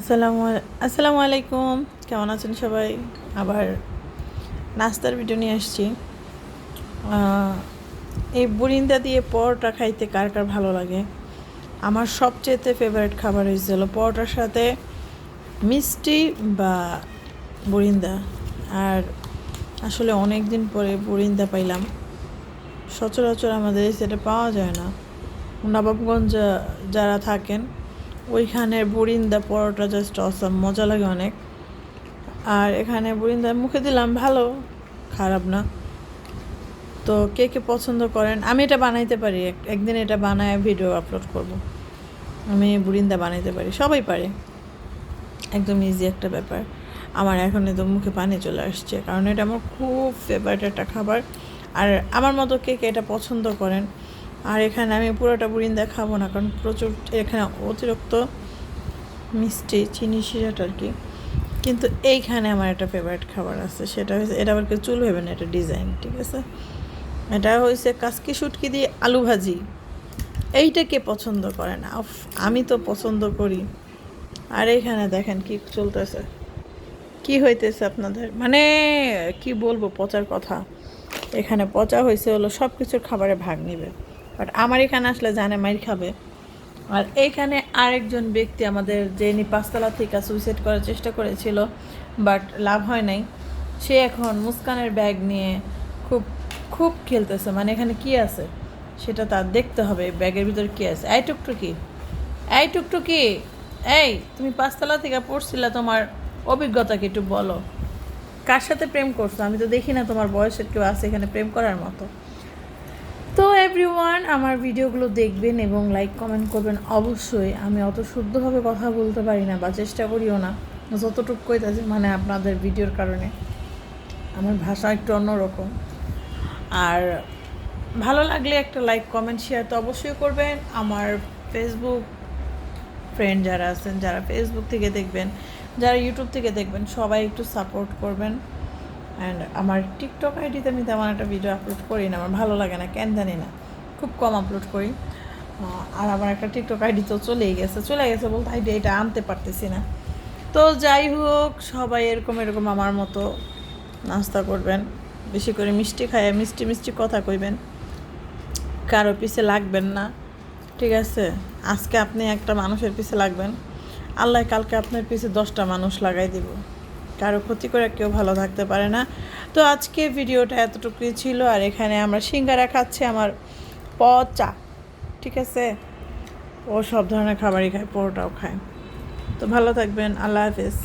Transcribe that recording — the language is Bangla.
আসসালামু আসসালামু আলাইকুম। কেমন আছেন সবাই? আবার নাস্তার ভিডিও নিয়ে আসছি। এই বুরিন্দা দিয়ে পরোটা খাইতে কার কার ভালো লাগে? আমার সবচেয়েতে ফেভারিট খাবার হয়েছিল পরোটার সাথে মিষ্টি বা বুরিন্দা। আর আসলে অনেক দিন পরে বুরিন্দা পাইলাম। সচরাচর আমাদের সেটা পাওয়া যায় না। নবাবগঞ্জ যারা থাকেন ওইখানের বরিন্দা পরোটা জাস্ট অসাম মজা লাগে অনেক। আর এখানে বুরিন্দা মুখে দিলাম ভালো, খারাপ না। তো কে কে পছন্দ করেন? আমি এটা বানাইতে পারি একদিন এটা বানায় ভিডিও আপলোড করব। আমি বুরিন্দা বানাইতে পারি, সবাই পারে। একদম ইজি একটা ব্যাপার। আমার এখন তো মুখে পানি চলে আসছে, কারণ এটা আমার খুব ফেভারিট একটা খাবার। আর আমার মতো কে কে এটা পছন্দ করেন আর এখানে আমি পুরোটা বুরিন্দা খাব না, কারণ প্রচুর এখানে অতিরিক্ত মিষ্টি চিনি শিরাটা আর কি। কিন্তু এইখানে আমার একটা ফেভারিট খাবার আছে, সেটা হচ্ছে এটা আবার চুল ভেবে না, এটা ডিজাইন ঠিক আছে? এটা হয়েছে কাসকি শুটকি দিয়ে আলু ভাজি। এইটা কে পছন্দ করে না? আমি তো পছন্দ করি। আর এইখানে দেখেন কি চলতেছে। কি হইতেছে আপনাদের? মানে কি বলব, পচার কথা। এখানে পচা হয়েছে হলো সব কিছুর খাবারে ভাগ নিবে। বাট আমার এখানে আসলে জানে মাইর খাবে। আর এইখানে আরেকজন ব্যক্তি আমাদের যিনি পাঁচতলা থেকে সুইসাইড করার চেষ্টা করেছিল বাট লাভ হয় নাই। সে এখন মুস্কানের ব্যাগ নিয়ে খুব খুব খেলতেছে। মানে এখানে কি আছে? সেটা তার দেখতে হবে ব্যাগের ভিতরে কি আছে। এই টুকটুকি এই টুকটুকি, এই, তুমি পাঁচতলা থেকে পড়ছিলে, তোমার অভিজ্ঞতা কি একটু বলো। কার সাথে প্রেম করছ? আমি তো দেখি না তোমার বয়সের কেউ আছে এখানে প্রেম করার মতো। এভরিওয়ান আমার ভিডিওগুলো দেখবেন এবং লাইক কমেন্ট করবেন। অবশ্যই আমি অত শুদ্ধভাবে কথা বলতে পারি না বা চেষ্টা করিও না। যতটুকু কইতাছি মানে আপনাদের ভিডিওর কারণে। আমার ভাষা একটু অন্যরকম। আর ভালো লাগলে একটা লাইক কমেন্ট শেয়ার তো অবশ্যই করবেন। আমার ফেসবুক ফ্রেন্ড যারা আছেন, যারা ফেসবুক থেকে দেখবেন, যারা ইউটিউব থেকে দেখবেন, সবাই একটু সাপোর্ট করবেন। অ্যান্ড আমার টিকটক আইডিতে আমি তেমন একটা ভিডিও আপলোড করি না। আমার ভালো লাগে না, কেন জানি না। খুব কম আপলোড করি। আর আমার একটা টিকটক আইডি তো চলেই গেছে। চলে গেছে বলতে আইডি এটা আনতে পারতেছি না। তো যাই হোক, সবাই এরকম এরকম আমার মতো নাস্তা করবেন। বেশি করে মিষ্টি খায়, মিষ্টি মিষ্টি কথা কইবেন। কারও পিছে লাগবেন না। ঠিক আছে? আজকে আপনি একটা মানুষের পিছে লাগবেন। আল্লাহ কালকে আপনার পিছে দশটা মানুষ লাগাই দিব। কারও ক্ষতি করে কেউ ভালো থাকতে পারে না। তো আজকে ভিডিওটা এতটুকুই ছিল। আর এখানে আমরা সিঙ্গারা খাচ্ছি। আমার পচা, ঠিক আছে? ও সব ধরনের খাবারই খায়, পরোটাও খায়। তো ভালো থাকবেন, আল্লাহ হাফেজ।